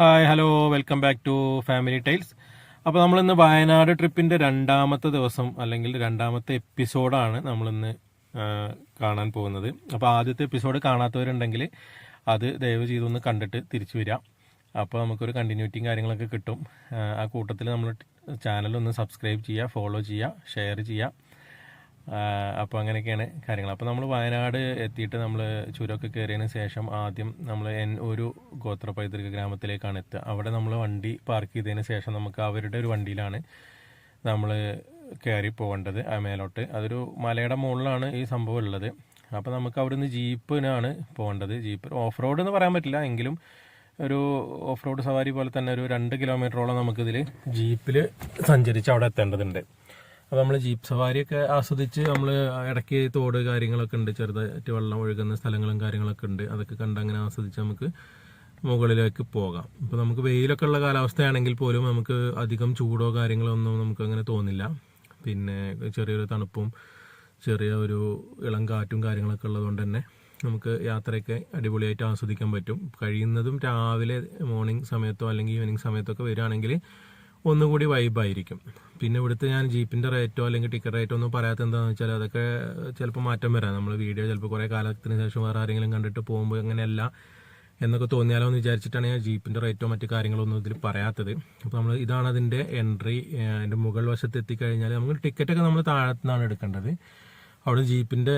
Hi hello welcome back to family tales അപ്പോൾ നമ്മളിന്ന് വയനാട് ട്രിപ്പിന്റെ രണ്ടാമത്തെ ദിവസം അല്ലെങ്കിൽ രണ്ടാമത്തെ എപ്പിസോഡാണ് നമ്മളിന്ന് കാണാൻ പോകുന്നത്. അപ്പോൾ ആദ്യത്തെ എപ്പിസോഡ് കാണാത്തവരുണ്ടെങ്കിൽ അത് ദയവ് ചെയ്തൊന്ന് കണ്ടിട്ട് തിരിച്ചു വരിക. അപ്പോൾ നമുക്കൊരു കണ്ടിന്യൂറ്റിയും കാര്യങ്ങളൊക്കെ കിട്ടും. ആ കൂട്ടത്തിൽ നമ്മൾ ചാനലൊന്ന് സബ്സ്ക്രൈബ് ചെയ്യുക ഫോളോ ചെയ്യുക ഷെയർ ചെയ്യുക. അപ്പോൾ അങ്ങനെയൊക്കെയാണ് കാര്യങ്ങൾ. അപ്പോൾ നമ്മൾ വയനാട് എത്തിയിട്ട് നമ്മൾ ചുരമൊക്കെ കയറിയതിന് ശേഷം ആദ്യം നമ്മൾ എൻ ഒരു ഗോത്ര പൈതൃക ഗ്രാമത്തിലേക്കാണ് എത്തുക. അവിടെ നമ്മൾ വണ്ടി പാർക്ക് ചെയ്തതിന് ശേഷം നമുക്ക് അവരുടെ ഒരു വണ്ടിയിലാണ് നമ്മൾ കയറി പോകേണ്ടത് ആ മേലോട്ട്. അതൊരു മലയുടെ മുകളിലാണ് ഈ സംഭവം ഉള്ളത്. അപ്പോൾ നമുക്ക് അവിടുന്ന് ജീപ്പിനാണ് പോകേണ്ടത്. ജീപ്പ് ഓഫ് റോഡ് എന്ന് പറയാൻ പറ്റില്ല. എങ്കിലും ഒരു ഓഫ് റോഡ് സവാരി പോലെ തന്നെ ഒരു രണ്ട് കിലോമീറ്ററോളം നമുക്കിതിൽ ജീപ്പിൽ സഞ്ചരിച്ച് അവിടെ എത്തേണ്ടതുണ്ട്. അപ്പോൾ നമ്മൾ ജീപ്പ് സവാരിയൊക്കെ ആസ്വദിച്ച് നമ്മൾ ഇടയ്ക്ക് തോട് കാര്യങ്ങളൊക്കെ ഉണ്ട് ചെറുതായിട്ട് വെള്ളം ഒഴുകുന്ന സ്ഥലങ്ങളും കാര്യങ്ങളൊക്കെ ഉണ്ട്. അതൊക്കെ കണ്ട് അങ്ങനെ ആസ്വദിച്ച് നമുക്ക് മുകളിലേക്ക് പോകാം. ഇപ്പോൾ നമുക്ക് വെയിലൊക്കെ ഉള്ള കാലാവസ്ഥയാണെങ്കിൽ പോലും നമുക്ക് അധികം ചൂടോ കാര്യങ്ങളോ ഒന്നും നമുക്ക് അങ്ങനെ തോന്നില്ല. പിന്നെ ചെറിയൊരു തണുപ്പും ചെറിയ ഒരു ഇളം കാറ്റും കാര്യങ്ങളൊക്കെ ഉള്ളതുകൊണ്ട് തന്നെ നമുക്ക് യാത്രയൊക്കെ അടിപൊളിയായിട്ട് ആസ്വദിക്കാൻ പറ്റും. കഴിയുന്നതും രാവിലെ മോർണിംഗ് സമയത്തോ അല്ലെങ്കിൽ ഈവനിങ് സമയത്തോ ഒക്കെ വരികയാണെങ്കിൽ ഒന്നുകൂടി വൈബായിരിക്കും പിന്നെ ഇവിടുത്തെ ഞാൻ ജീപ്പിന്റെ റേറ്റോ അല്ലെങ്കിൽ ടിക്കറ്റ് റേറ്റോ ഒന്നും പറയാത്ത എന്താണെന്ന് വെച്ചാൽ അതൊക്കെ ചിലപ്പോൾ മാറ്റം വരാം. നമ്മൾ വീഡിയോ ചിലപ്പോൾ കുറേ കാലത്തിന് ശേഷം വേറെ ആരെങ്കിലും കണ്ടിട്ട് പോകുമ്പോൾ അങ്ങനെയല്ല എന്നൊക്കെ തോന്നിയാലോ എന്ന് വിചാരിച്ചിട്ടാണ് ഞാൻ ജീപ്പിന്റെ റേറ്റോ മറ്റു കാര്യങ്ങളൊന്നും ഇതിൽ പറയാത്തത്. അപ്പോൾ നമ്മൾ ഇതാണ് അതിന്റെ എൻട്രി അതിന്റെ മുകൾ വശത്ത് എത്തിക്കഴിഞ്ഞാൽ നമുക്ക് ടിക്കറ്റൊക്കെ നമ്മൾ താഴത്തുനിന്നാണ് എടുക്കേണ്ടത്. അവിടെ ജീപ്പിന്റെ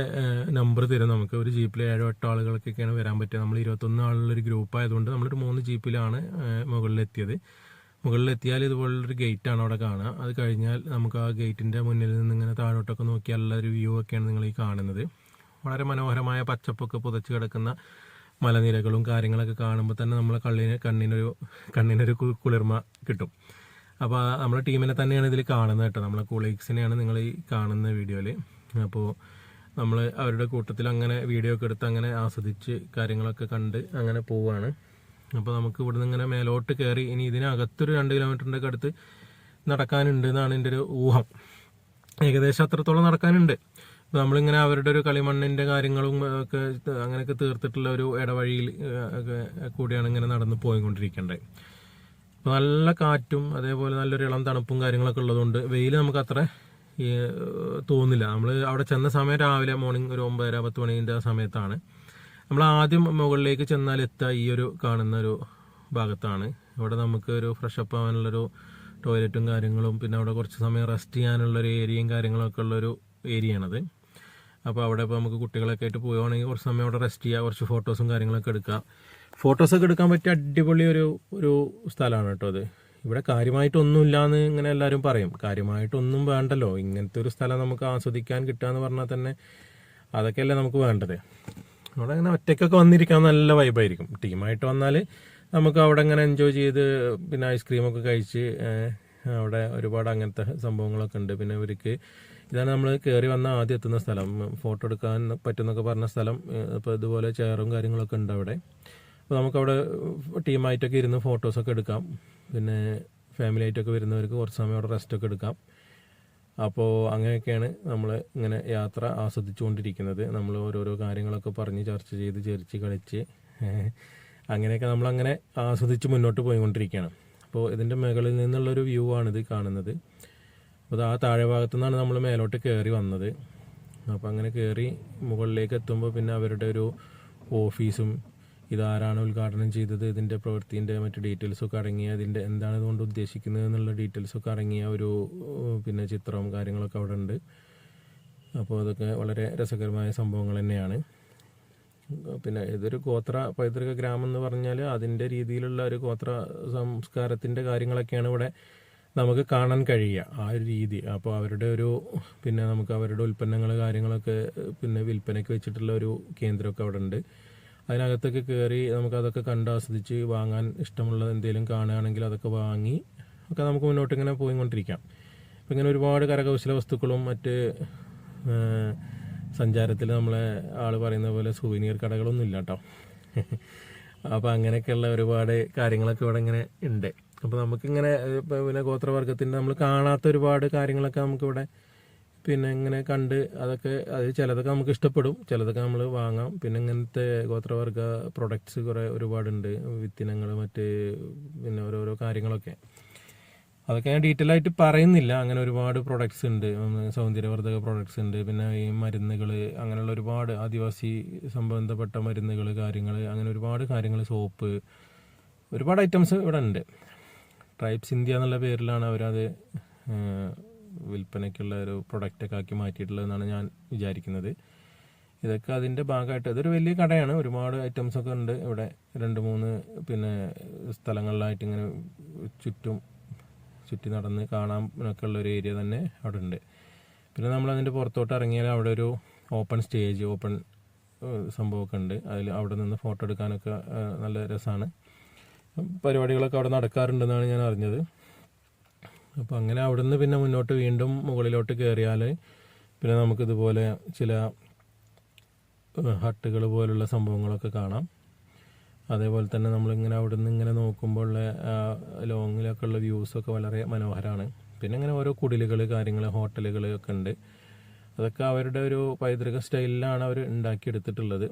നമ്പർ തരും. നമുക്ക് ഒരു ജീപ്പിൽ ഏഴോ എട്ടോ ആളുകൾക്കൊക്കെയാണ് വരാൻ പറ്റുക. നമ്മൾ ഇരുപത്തൊന്ന് ആളുള്ള ഒരു ഗ്രൂപ്പ് ആയതുകൊണ്ട് നമ്മളൊരു മൂന്ന് ജീപ്പിലാണ് മുകളിലെത്തിയത്. മുകളിലെത്തിയാൽ ഇതുപോലുള്ളൊരു ഗേറ്റാണ് അവിടെ കാണുക. അത് കഴിഞ്ഞാൽ നമുക്ക് ആ ഗേറ്റിന്റെ മുന്നിൽ നിന്ന് ഇങ്ങനെ താഴോട്ടൊക്കെ നോക്കിയാലുള്ള ഒരു വ്യൂ ഒക്കെയാണ് നിങ്ങൾ ഈ കാണുന്നത്. വളരെ മനോഹരമായ പച്ചപ്പൊക്കെ പുതച്ച് കിടക്കുന്ന മലനിരകളും കാര്യങ്ങളൊക്കെ കാണുമ്പോൾ തന്നെ നമ്മളെ കള്ളിന് കണ്ണിനൊരു കണ്ണിനൊരു കുളിർമ കിട്ടും. അപ്പോൾ നമ്മുടെ ടീമിനെ തന്നെയാണ് ഇതിൽ കാണുന്നത് കേട്ടോ. നമ്മളെ കൊളീഗ്സിനെയാണ് നിങ്ങൾ ഈ കാണുന്ന വീഡിയോയിൽ. അപ്പോൾ നമ്മൾ അവരുടെ കൂട്ടത്തിൽ അങ്ങനെ വീഡിയോ ഒക്കെ എടുത്ത് അങ്ങനെ ആസ്വദിച്ച് കാര്യങ്ങളൊക്കെ കണ്ട് അങ്ങനെ പോവുകയാണ് അപ്പോൾ നമുക്ക് ഇവിടുന്ന് ഇങ്ങനെ മേലോട്ട് കയറി ഇനി ഇതിനകത്തൊരു രണ്ട് കിലോമീറ്ററിന്റെ അടുത്ത് നടക്കാനുണ്ട് എന്നാണ് എന്റെ ഒരു ഊഹം. ഏകദേശം അത്രത്തോളം നടക്കാനുണ്ട്. നമ്മളിങ്ങനെ അവരുടെ ഒരു കളിമണ്ണിന്റെ കാര്യങ്ങളും ഒക്കെ അങ്ങനെയൊക്കെ തീർത്തിട്ടുള്ള ഒരു ഇടവഴിയിൽ കൂടിയാണ് ഇങ്ങനെ നടന്ന് പോയിക്കൊണ്ടിരിക്കേണ്ടത്. അപ്പോൾ നല്ല കാറ്റും അതേപോലെ നല്ലൊരു ഇളം തണുപ്പും കാര്യങ്ങളൊക്കെ ഉള്ളതുകൊണ്ട് വെയിൽ നമുക്ക് അത്ര തോന്നില്ല. നമ്മൾ അവിടെ ചെന്ന സമയം രാവിലെ മോർണിംഗ് ഒരു ഒമ്പതര പത്ത് മണിന്റെ സമയത്താണ്. നമ്മൾ ആദ്യം മുകളിലേക്ക് ചെന്നാൽ എത്തുക ഈ ഒരു കാണുന്ന ഒരു ഭാഗത്താണ്. ഇവിടെ നമുക്ക് ഒരു ഫ്രഷ് അപ്പ് ആവാനുള്ളൊരു ടോയ്ലറ്റും കാര്യങ്ങളും പിന്നെ അവിടെ കുറച്ച് സമയം റെസ്റ്റ് ചെയ്യാനുള്ള ഒരു ഏരിയയും കാര്യങ്ങളൊക്കെ ഉള്ളൊരു ഏരിയ ആണത്. അപ്പോൾ അവിടെ ഇപ്പോൾ നമുക്ക് കുട്ടികളൊക്കെ ആയിട്ട് പോവുകയാണെങ്കിൽ കുറച്ച് സമയം അവിടെ റെസ്റ്റ് ചെയ്യുക കുറച്ച് ഫോട്ടോസും കാര്യങ്ങളൊക്കെ എടുക്കുക ഫോട്ടോസൊക്കെ എടുക്കാൻ പറ്റിയ അടിപൊളി ഒരു ഒരു സ്ഥലമാണ് കേട്ടോ അത്. ഇവിടെ കാര്യമായിട്ടൊന്നുമില്ല എന്ന് ഇങ്ങനെ എല്ലാവരും പറയും. കാര്യമായിട്ടൊന്നും വേണ്ടല്ലോ. ഇങ്ങനത്തെ ഒരു സ്ഥലം നമുക്ക് ആസ്വദിക്കാൻ കിട്ടുക എന്ന് പറഞ്ഞാൽ തന്നെ അതൊക്കെയല്ലേ നമുക്ക് വേണ്ടത്. അവിടെ അങ്ങനെ ഒറ്റയ്ക്കൊക്കെ വന്നിരിക്കാൻ നല്ല വൈബായിരിക്കും ടീമായിട്ട് വന്നാൽ നമുക്ക് അവിടെ അങ്ങനെ എൻജോയ് ചെയ്ത് പിന്നെ ഐസ്ക്രീമൊക്കെ കഴിച്ച് അവിടെ ഒരുപാട് അങ്ങനത്തെ സംഭവങ്ങളൊക്കെ ഉണ്ട്. പിന്നെ ഇവർക്ക് ഇതാണ് നമ്മൾ കയറി വന്ന ആദ്യം എത്തുന്ന സ്ഥലം. ഫോട്ടോ എടുക്കാൻ പറ്റുന്നൊക്കെ പറഞ്ഞ സ്ഥലം ഇപ്പോൾ ഇതുപോലെ ചെയറും കാര്യങ്ങളൊക്കെ ഉണ്ട് അവിടെ. അപ്പോൾ നമുക്കവിടെ ടീമായിട്ടൊക്കെ ഇരുന്ന് ഫോട്ടോസൊക്കെ എടുക്കാം. പിന്നെ ഫാമിലി ആയിട്ടൊക്കെ വരുന്നവർക്ക് കുറച്ച് സമയം അവിടെ റെസ്റ്റൊക്കെ എടുക്കാം. അപ്പോൾ അങ്ങനെയൊക്കെയാണ് നമ്മൾ ഇങ്ങനെ യാത്ര ആസ്വദിച്ചുകൊണ്ടിരിക്കുന്നത്. നമ്മൾ ഓരോരോ കാര്യങ്ങളൊക്കെ പറഞ്ഞ് ചർച്ച ചെയ്ത് ചിരിച്ച് കളിച്ച് അങ്ങനെയൊക്കെ നമ്മളങ്ങനെ ആസ്വദിച്ച് മുന്നോട്ട് പോയിക്കൊണ്ടിരിക്കുകയാണ്. അപ്പോൾ ഇതിന്റെ മുകളിൽ നിന്നുള്ളൊരു വ്യൂ ആണിത് കാണുന്നത് അപ്പോൾ ആ താഴെ ഭാഗത്തു നിന്നാണ് നമ്മൾ മേലോട്ട് കയറി വന്നത്. അപ്പോൾ അങ്ങനെ കയറി മുകളിലേക്ക് എത്തുമ്പോൾ പിന്നെ അവരുടെ ഒരു ഓഫീസും ഇതാരാണ് ഉദ്ഘാടനം ചെയ്തത്? ഇതിന്റെ പ്രവൃത്തിന്റെ മറ്റ് ഡീറ്റെയിൽസൊക്കെ അടങ്ങിയ ഇതിന്റെ എന്താണ് ഇതുകൊണ്ട് ഉദ്ദേശിക്കുന്നത് എന്നുള്ള ഡീറ്റെയിൽസൊക്കെ അടങ്ങിയ ഒരു പിന്നെ ചിത്രവും കാര്യങ്ങളൊക്കെ അവിടെ ഉണ്ട്. അപ്പോൾ അതൊക്കെ വളരെ രസകരമായ സംഭവങ്ങൾ തന്നെയാണ്. പിന്നെ ഇതൊരു ഗോത്ര പൈതൃക ഗ്രാമം എന്ന് പറഞ്ഞാൽ അതിന്റെ രീതിയിലുള്ള ഒരു ഗോത്ര സംസ്കാരത്തിന്റെ കാര്യങ്ങളൊക്കെയാണ് ഇവിടെ നമുക്ക് കാണാൻ കഴിയുക ആ ഒരു രീതി. അപ്പോൾ അവരുടെ ഒരു പിന്നെ നമുക്ക് അവരുടെ ഉൽപ്പന്നങ്ങൾ കാര്യങ്ങളൊക്കെ പിന്നെ വിൽപ്പനയ്ക്ക് വെച്ചിട്ടുള്ള ഒരു കേന്ദ്രമൊക്കെ അവിടെ ഉണ്ട്. അതിനകത്തൊക്കെ കയറി നമുക്കതൊക്കെ കണ്ട് ആസ്വദിച്ച് വാങ്ങാൻ ഇഷ്ടമുള്ള എന്തെങ്കിലും കാണുകയാണെങ്കിൽ അതൊക്കെ വാങ്ങി ഒക്കെ നമുക്ക് മുന്നോട്ട് ഇങ്ങനെ പോയിക്കൊണ്ടിരിക്കാം. അപ്പം ഇങ്ങനെ ഒരുപാട് കരകൗശല വസ്തുക്കളും മറ്റ് സഞ്ചാരത്തിൽ നമ്മളെ ആൾ പറയുന്ന പോലെ സുവനീർ കടകളൊന്നും ഇല്ല കേട്ടോ അപ്പോൾ അങ്ങനെയൊക്കെയുള്ള ഒരുപാട് കാര്യങ്ങളൊക്കെ ഇവിടെ ഇങ്ങനെ ഉണ്ട്. അപ്പോൾ നമുക്കിങ്ങനെ പിന്നെ ഗോത്രവർഗത്തിന്റെ നമ്മൾ കാണാത്ത ഒരുപാട് കാര്യങ്ങളൊക്കെ നമുക്കിവിടെ പിന്നെ ഇങ്ങനെ കണ്ട് അതൊക്കെ അത് ചിലതൊക്കെ നമുക്ക് ഇഷ്ടപ്പെടും ചിലതൊക്കെ നമ്മൾ വാങ്ങാം. പിന്നെ ഇങ്ങനത്തെ ഗോത്രവർഗ പ്രൊഡക്ട്സ് കുറേ ഒരുപാടുണ്ട് വിത്തിനങ്ങൾ മറ്റ് പിന്നെ ഓരോരോ കാര്യങ്ങളൊക്കെ. അതൊക്കെ ഞാൻ ഡീറ്റെയിൽ ആയിട്ട് പറയുന്നില്ല. അങ്ങനെ ഒരുപാട് പ്രൊഡക്ട്സ് ഉണ്ട്. സൗന്ദര്യവർദ്ധക പ്രൊഡക്ട്സ് ഉണ്ട്. പിന്നെ ഈ മരുന്നുകൾ അങ്ങനെയുള്ള ഒരുപാട് ആദിവാസി സംബന്ധപ്പെട്ട മരുന്നുകൾ കാര്യങ്ങൾ അങ്ങനെ ഒരുപാട് കാര്യങ്ങൾ സോപ്പ് ഒരുപാട് ഐറ്റംസ് ഇവിടെ ഉണ്ട്. ട്രൈബ്സ് ഇന്ത്യ എന്നുള്ള പേരിലാണ് അവരത് വിൽപ്പനയ്ക്കുള്ള ഒരു പ്രൊഡക്റ്റൊക്കെ ആക്കി മാറ്റിയിട്ടുള്ളതെന്നാണ് ഞാൻ വിചാരിക്കുന്നത്. ഇതൊക്കെ അതിന്റെ ഭാഗമായിട്ട് അതൊരു വലിയ കടയാണ്. ഒരുപാട് ഐറ്റംസ് ഒക്കെ ഉണ്ട്. ഇവിടെ രണ്ട് മൂന്ന് പിന്നെ സ്ഥലങ്ങളിലായിട്ട് ഇങ്ങനെ ചുറ്റും ചുറ്റി നടന്ന് കാണാൻ ഒക്കെ ഉള്ള ഒരു ഏരിയ തന്നെ അവിടെ ഉണ്ട്. പിന്നെ നമ്മൾ അതിന്റെ പുറത്തോട്ട് ഇറങ്ങിയാൽ അവിടെ ഒരു ഓപ്പൺ സ്റ്റേജ് ഓപ്പൺ സംഭവമൊക്കെ ഉണ്ട്. അതിൽ അവിടെ നിന്ന് ഫോട്ടോ എടുക്കാനൊക്കെ നല്ല രസമാണ് പരിപാടികളൊക്കെ അവിടെ നടക്കാറുണ്ടെന്നാണ് ഞാൻ അറിഞ്ഞത്. അപ്പോൾ അങ്ങനെ അവിടെ നിന്ന് പിന്നെ മുന്നോട്ട് വീണ്ടും മുകളിലോട്ട് കയറിയാൽ പിന്നെ നമുക്കിതുപോലെ ചില ഹട്ടുകൾ പോലുള്ള സംഭവങ്ങളൊക്കെ കാണാം. അതേപോലെ തന്നെ നമ്മളിങ്ങനെ അവിടെ നിന്ന് ഇങ്ങനെ നോക്കുമ്പോൾ ഉള്ള ലോങ്ങിലൊക്കെ ഉള്ള വ്യൂസൊക്കെ വളരെ മനോഹരമാണ് പിന്നെ ഇങ്ങനെ ഓരോ കുടിലുകൾ കാര്യങ്ങൾ ഹോട്ടലുകൾ ഒക്കെ ഉണ്ട്. അതൊക്കെ അവരുടെ ഒരു പൈതൃക സ്റ്റൈലിലാണ് അവർ ഉണ്ടാക്കിയെടുത്തിട്ടുള്ളത്.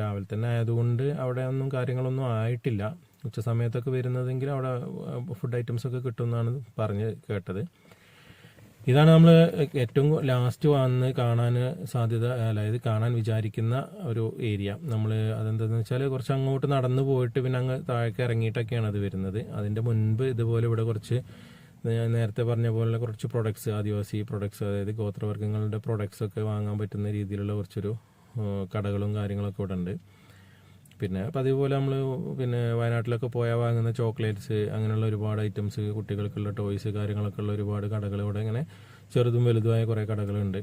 രാവിലെ തന്നെ ആയതുകൊണ്ട് അവിടെ ഒന്നും കാര്യങ്ങളൊന്നും ആയിട്ടില്ല. ഉച്ച സമയത്തൊക്കെ വരുന്നതെങ്കിൽ അവിടെ ഫുഡ് ഐറ്റംസ് ഒക്കെ കിട്ടുമെന്നാണ് പറഞ്ഞ് കേട്ടത്. ഇതാണ് നമ്മൾ ഏറ്റവും ലാസ്റ്റ് വന്ന് കാണാൻ സാധ്യത അതായത് കാണാൻ വിചാരിക്കുന്ന ഒരു ഏരിയ നമ്മൾ അതെന്താണെന്ന് വെച്ചാൽ കുറച്ച് അങ്ങോട്ട് നടന്നു പോയിട്ട് പിന്നെ അങ്ങ് താഴേക്ക് ഇറങ്ങിയിട്ടൊക്കെയാണ് അത് വരുന്നത്. അതിന്റെ മുൻപ് ഇതുപോലെ ഇവിടെ കുറച്ച് നേരത്തെ പറഞ്ഞ പോലെ കുറച്ച് പ്രൊഡക്ട്സ് ആദിവാസി പ്രൊഡക്ട്സ് അതായത് ഗോത്രവർഗങ്ങളുടെ പ്രൊഡക്ട്സ് ഒക്കെ വാങ്ങാൻ പറ്റുന്ന രീതിയിലുള്ള കുറച്ചൊരു കടകളും കാര്യങ്ങളൊക്കെ ഇവിടെ ഉണ്ട്. പിന്നെ പതിവ് പോലെ നമ്മൾ പിന്നെ വയനാട്ടിലൊക്കെ പോയാൽ വാങ്ങുന്ന ചോക്ലേറ്റ്സ് അങ്ങനെയുള്ള ഒരുപാട് ഐറ്റംസ് കുട്ടികൾക്കുള്ള ടോയ്സ് കാര്യങ്ങളൊക്കെ ഉള്ള ഒരുപാട് കടകൾ ഇവിടെ ഇങ്ങനെ ചെറുതും വലുതുമായ കുറേ കടകളുണ്ട്.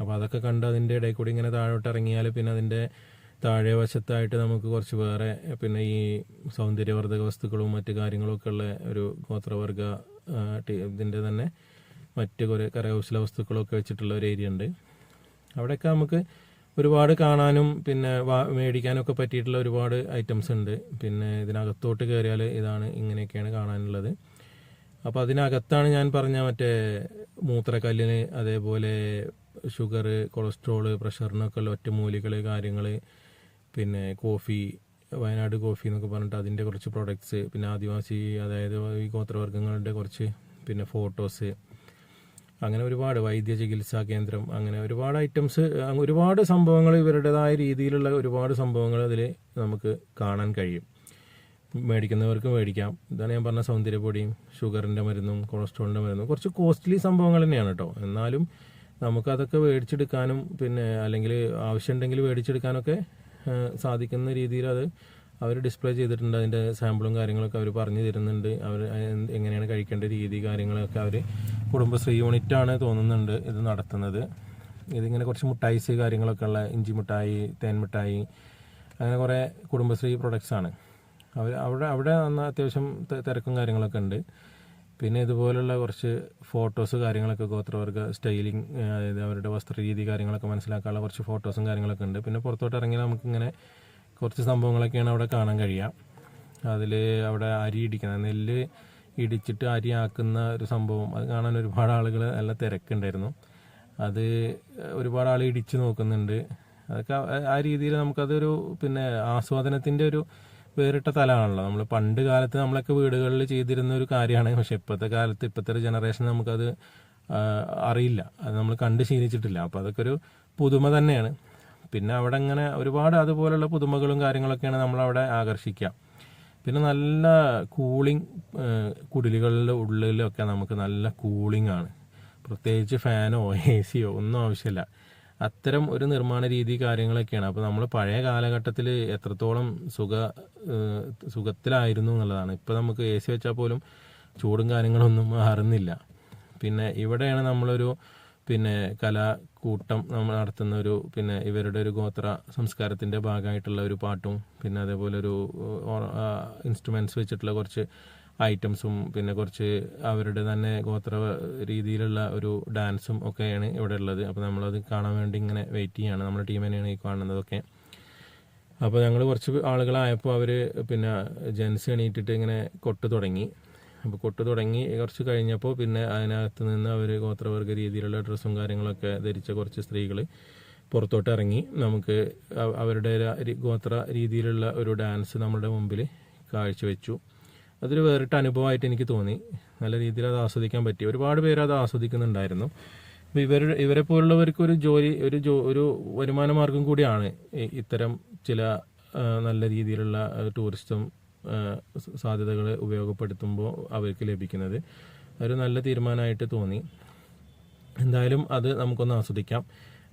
അപ്പോൾ അതൊക്കെ കണ്ട് അതിന്റെ ഇടയിൽ കൂടി ഇങ്ങനെ താഴോട്ട് ഇറങ്ങിയാൽ പിന്നെ അതിന്റെ താഴെ വശത്തായിട്ട് നമുക്ക് കുറച്ച് വേറെ പിന്നെ ഈ സൗന്ദര്യവർദ്ധക വസ്തുക്കളും മറ്റു കാര്യങ്ങളൊക്കെ ഉള്ള ഒരു ഗോത്രവർഗ ഇതിന്റെ തന്നെ മറ്റ് കുറേ കരകൗശല വസ്തുക്കളൊക്കെ വെച്ചിട്ടുള്ള ഒരു ഏരിയ ഉണ്ട്. അവിടെയൊക്കെ നമുക്ക് ഒരുപാട് കാണാനും പിന്നെ മേടിക്കാനും ഒക്കെ പറ്റിയിട്ടുള്ള ഒരുപാട് ഐറ്റംസ് ഉണ്ട്. പിന്നെ ഇതിനകത്തോട്ട് കയറിയാൽ ഇതാണ് ഇങ്ങനെയൊക്കെയാണ് കാണാനുള്ളത്. അപ്പോൾ അതിനകത്താണ് ഞാൻ പറഞ്ഞ മറ്റേ മൂത്രക്കല്ലിന് അതേപോലെ ഷുഗർ കൊളസ്ട്രോൾ പ്രഷറിനൊക്കെ ഉള്ള ഒറ്റമൂലികൾ കാര്യങ്ങൾ പിന്നെ കോഫി വയനാട് കോഫി എന്നൊക്കെ പറഞ്ഞിട്ട് അതിന്റെ കുറച്ച് പ്രൊഡക്ട്സ് പിന്നെ ആദിവാസി അതായത് ഈ ഗോത്രവർഗങ്ങളുടെ കുറച്ച് പിന്നെ ഫോട്ടോസ് അങ്ങനെ ഒരുപാട് വൈദ്യ ചികിത്സാ കേന്ദ്രം അങ്ങനെ ഒരുപാട് ഐറ്റംസ് ഒരുപാട് സംഭവങ്ങൾ ഇവരുടേതായ രീതിയിലുള്ള ഒരുപാട് സംഭവങ്ങൾ അതിൽ നമുക്ക് കാണാൻ കഴിയും. മേടിക്കുന്നവർക്ക് മേടിക്കാം. ഇതാണ് ഞാൻ പറഞ്ഞ സൗന്ദര്യപൊടിയും ഷുഗറിന്റെ മരുന്നും കൊളസ്ട്രോളിന്റെ മരുന്നും. കുറച്ച് കോസ്റ്റ്ലി സംഭവങ്ങൾ തന്നെയാണ് കേട്ടോ. എന്നാലും നമുക്കതൊക്കെ മേടിച്ചെടുക്കാനും പിന്നെ അല്ലെങ്കിൽ ആവശ്യമുണ്ടെങ്കിൽ മേടിച്ചെടുക്കാനൊക്കെ സാധിക്കുന്ന രീതിയിൽ അത് അവർ ഡിസ്പ്ലേ ചെയ്തിട്ടുണ്ട് അതിന്റെ സാമ്പിളും കാര്യങ്ങളൊക്കെ അവർ പറഞ്ഞു തരുന്നുണ്ട്. അവർ എങ്ങനെയാണ് കഴിക്കേണ്ട രീതി കാര്യങ്ങളൊക്കെ അവർ കുടുംബശ്രീ യൂണിറ്റാണ് തോന്നുന്നുണ്ട് ഇത് നടത്തുന്നത്. ഇതിങ്ങനെ കുറച്ച് മുട്ടായിസ് കാര്യങ്ങളൊക്കെ ഉള്ള ഇഞ്ചി മിഠായി തേൻ മിഠായി അങ്ങനെ കുറേ കുടുംബശ്രീ പ്രൊഡക്ട്സ് ആണ്. അവർ അവിടെ അവിടെ നന്ന അത്യാവശ്യം തിരക്കും കാര്യങ്ങളൊക്കെ ഉണ്ട്. പിന്നെ ഇതുപോലുള്ള കുറച്ച് ഫോട്ടോസ് കാര്യങ്ങളൊക്കെ ഗോത്രവർഗ സ്റ്റൈലിംഗ് അതായത് അവരുടെ വസ്ത്രരീതി കാര്യങ്ങളൊക്കെ മനസ്സിലാക്കാനുള്ള കുറച്ച് ഫോട്ടോസും കാര്യങ്ങളൊക്കെ ഉണ്ട്. പിന്നെ പുറത്തോട്ട് ഇറങ്ങിയാൽ നമുക്കിങ്ങനെ കുറച്ച് സംഭവങ്ങളൊക്കെയാണ് അവിടെ കാണാൻ കഴിയുക. അതിൽ അവിടെ അരി ഇടിക്കുന്നത് നെല്ല് ഇടിച്ചിട്ട് അരി ആക്കുന്ന ഒരു സംഭവം. അത് കാണാൻ ഒരുപാട് ആളുകൾ നല്ല തിരക്കുണ്ടായിരുന്നു. അത് ഒരുപാട് ആൾ ഇടിച്ചു നോക്കുന്നുണ്ട്. അതൊക്കെ ആ- രീതിയിൽ നമുക്കതൊരു പിന്നെ ആസ്വാദനത്തിന്റെ ഒരു വേറിട്ട തലമാണല്ലോ. നമ്മൾ പണ്ട് കാലത്ത് നമ്മളൊക്കെ വീടുകളിൽ ചെയ്തിരുന്ന ഒരു കാര്യമാണ്. പക്ഷെ ഇപ്പോഴത്തെ കാലത്ത് ഇപ്പോഴത്തെ ഒരു ജനറേഷൻ നമുക്കത് അറിയില്ല. അത് നമ്മൾ കണ്ട് ശീലിച്ചിട്ടില്ല. അപ്പോൾ അതൊക്കെ ഒരു പുതുമ തന്നെയാണ്. പിന്നെ അവിടെ അങ്ങനെ ഒരുപാട് അതുപോലുള്ള പുതുമകളും കാര്യങ്ങളൊക്കെയാണ് നമ്മളവിടെ ആകർഷിക്കുക. പിന്നെ നല്ല കൂളിംഗ് കുടിലുകളുടെ ഉള്ളിലൊക്കെ നമുക്ക് നല്ല കൂളിംഗ് ആണ് പ്രത്യേകിച്ച് ഫാനോ എ സിയോ ഒന്നും ആവശ്യമില്ല. അത്തരം ഒരു നിർമ്മാണ രീതി കാര്യങ്ങളൊക്കെയാണ്. അപ്പോൾ നമ്മൾ പഴയ കാലഘട്ടത്തിൽ എത്രത്തോളം സുഖ സുഖത്തിലായിരുന്നു എന്നുള്ളതാണ്. ഇപ്പോൾ നമുക്ക് എ സി വെച്ചാൽ പോലും ചൂടും കാര്യങ്ങളൊന്നും മാറുന്നില്ല. പിന്നെ ഇവിടെയാണ് നമ്മളൊരു പിന്നെ കലാകൂട്ടം നമ്മൾ നടത്തുന്ന ഒരു പിന്നെ ഇവരുടെ ഒരു ഗോത്ര സംസ്കാരത്തിന്റെ ഭാഗമായിട്ടുള്ള ഒരു പാട്ടും പിന്നെ അതേപോലെ ഒരു ഇൻസ്ട്രുമെന്റ്സ് വെച്ചിട്ടുള്ള കുറച്ച് ഐറ്റംസും പിന്നെ കുറച്ച് അവരുടെ തന്നെ ഗോത്ര രീതിയിലുള്ള ഒരു ഡാൻസും ഒക്കെയാണ് ഇവിടെ ഉള്ളത്. അപ്പോൾ നമ്മളത് കാണാൻ വേണ്ടി ഇങ്ങനെ വെയിറ്റ് ചെയ്യാണ്. നമ്മുടെ ടീം തന്നെയാണ് ഈ കാണുന്നതൊക്കെ. അപ്പോൾ ഞങ്ങൾ കുറച്ച് ആളുകളായപ്പോൾ അവർ പിന്നെ ജെൻസ് എണീറ്റിട്ട് ഇങ്ങനെ കൊട്ട് തുടങ്ങി. അപ്പോൾ കൊട്ട് തുടങ്ങി കുറച്ച് കഴിഞ്ഞപ്പോൾ പിന്നെ അതിനകത്ത് നിന്ന് അവർ ഗോത്രവർഗ രീതിയിലുള്ള ഡ്രസ്സും കാര്യങ്ങളൊക്കെ ധരിച്ച കുറച്ച് സ്ത്രീകൾ പുറത്തോട്ട് ഇറങ്ങി. നമുക്ക് അവരുടെ ഗോത്ര രീതിയിലുള്ള ഒരു ഡാൻസ് നമ്മുടെ മുമ്പിൽ കാഴ്ചവെച്ചു. അതൊരു വേറിട്ട അനുഭവമായിട്ട് എനിക്ക് തോന്നി. നല്ല രീതിയിൽ അത് ആസ്വദിക്കാൻ പറ്റി. ഒരുപാട് പേര് അത് ആസ്വദിക്കുന്നുണ്ടായിരുന്നു. അപ്പോൾ ഇവർ ഇവരെ പോലുള്ളവർക്ക് ഒരു ജോലി ഒരു ജോ ഒരു വരുമാന മാർഗം കൂടിയാണ് ഇത്തരം ചില നല്ല രീതിയിലുള്ള ആ, ടൂറിസം സാധ്യതകൾ ഉപയോഗപ്പെടുത്തുമ്പോൾ അവർക്ക് ലഭിക്കുന്നത്. ഒരു നല്ല തീരുമാനമായിട്ട് തോന്നി. എന്തായാലും അത് നമുക്കൊന്ന് ആസ്വദിക്കാം.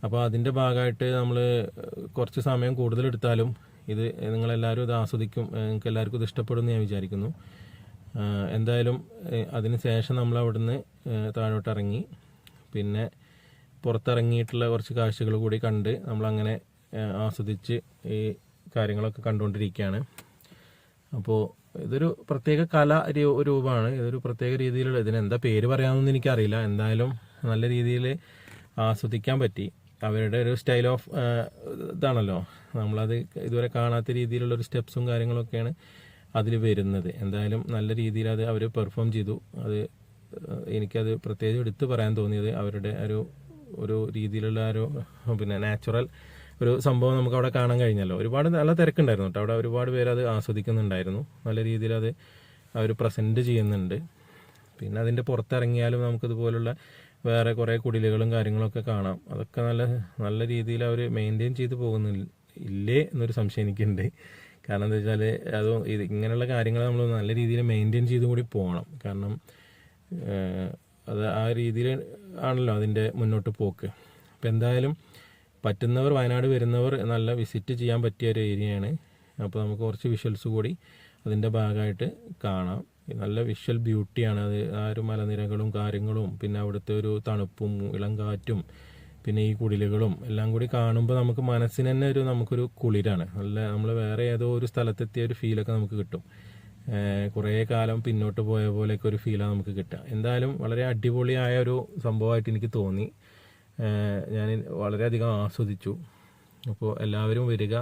അപ്പോൾ അതിന്റെ ഭാഗമായിട്ട് നമ്മൾ കുറച്ച് സമയം കൂടുതലെടുത്താലും ഇത് നിങ്ങളെല്ലാവരും ഇത് ആസ്വദിക്കും നിങ്ങൾക്ക് എല്ലാവർക്കും ഇത് ഇഷ്ടപ്പെടുമെന്ന് ഞാൻ വിചാരിക്കുന്നു. എന്തായാലും അതിന് ശേഷം നമ്മൾ അവിടുന്ന് താഴോട്ട് ഇറങ്ങി പിന്നെ പുറത്തിറങ്ങിയിട്ടുള്ള കുറച്ച് കാഴ്ചകൾ കൂടി കണ്ട് നമ്മളങ്ങനെ ആസ്വദിച്ച് ഈ കാര്യങ്ങളൊക്കെ കണ്ടുകൊണ്ടിരിക്കുകയാണ്. അപ്പോൾ ഇതൊരു പ്രത്യേക കല രൂപമാണ്. ഇതൊരു പ്രത്യേക രീതിയിലുള്ള ഇതിന് എന്താ പേര് പറയാമെന്നൊന്നും എനിക്കറിയില്ല. എന്തായാലും നല്ല രീതിയിൽ ആസ്വദിക്കാൻ പറ്റി. അവരുടെ ഒരു സ്റ്റൈൽ ഓഫ് ഇതാണല്ലോ. നമ്മളത് ഇതുവരെ കാണാത്ത രീതിയിലുള്ള ഒരു സ്റ്റെപ്സും കാര്യങ്ങളൊക്കെയാണ് അതിൽ വരുന്നത്. എന്തായാലും നല്ല രീതിയിൽ അത് അവർ പെർഫോം ചെയ്തു. അത് എനിക്കത് പ്രത്യേകം എടുത്തു പറയാൻ തോന്നിയത് അവരുടെ ഒരു ഒരു രീതിയിലുള്ള ഒരു പിന്നെ നാച്ചുറൽ ഒരു സംഭവം നമുക്ക് അവിടെ കാണാൻ കഴിഞ്ഞല്ലോ. ഒരുപാട് നല്ല തിരക്കുണ്ടായിരുന്നു കേട്ടോ. അവിടെ ഒരുപാട് പേര് അത് ആസ്വദിക്കുന്നുണ്ടായിരുന്നു. നല്ല രീതിയിൽ അത് അവർ പ്രസന്റ് ചെയ്യുന്നുണ്ട്. പിന്നെ അതിന്റെ പുറത്തിറങ്ങിയാലും നമുക്കിതുപോലുള്ള വേറെ കുറേ കുടിലുകളും കാര്യങ്ങളൊക്കെ കാണാം. അതൊക്കെ നല്ല നല്ല രീതിയിൽ അവർ മെയിന്റെയിൻ ചെയ്ത് പോകുന്നില്ല ഇല്ലേ എന്നൊരു സംശയം എനിക്കുണ്ട്. കാരണം എന്താ വെച്ചാൽ അത് ഇത് ഇങ്ങനെയുള്ള കാര്യങ്ങൾ നമ്മൾ നല്ല രീതിയിൽ മെയിന്റെയിൻ ചെയ്ത് കൂടി പോകണം. കാരണം അത് ആ രീതിയിൽ ആണല്ലോ അതിന്റെ മുന്നോട്ട് പോക്ക്. അപ്പം എന്തായാലും പറ്റുന്നവർ വയനാട് വരുന്നവർ നല്ല വിസിറ്റ് ചെയ്യാൻ പറ്റിയ ഒരു ഏരിയയാണ്. അപ്പോൾ നമുക്ക് കുറച്ച് വിഷ്വൽസ് കൂടി അതിന്റെ ഭാഗമായിട്ട് കാണാം. നല്ല വിഷ്വൽ ബ്യൂട്ടിയാണ് അത് ആ ഒരു മലനിരകളും കാര്യങ്ങളും പിന്നെ അവിടുത്തെ ഒരു തണുപ്പും ഇളം കാറ്റും പിന്നെ ഈ കുടിലുകളും എല്ലാം കൂടി കാണുമ്പോൾ നമുക്ക് മനസ്സിന് തന്നെ ഒരു നമുക്കൊരു കുളിരാണ്. നല്ല നമ്മൾ വേറെ ഏതോ ഒരു സ്ഥലത്തെത്തിയ ഒരു ഫീലൊക്കെ നമുക്ക് കിട്ടും. കുറേ കാലം പിന്നോട്ട് പോയ പോലെയൊക്കെ ഒരു ഫീലാണ് നമുക്ക് കിട്ടുക. എന്തായാലും വളരെ അടിപൊളിയായ ഒരു സംഭവമായിട്ട് എനിക്ക് തോന്നി. ഞാൻ വളരെയധികം ആസ്വദിച്ചു. അപ്പോൾ എല്ലാവരും വരിക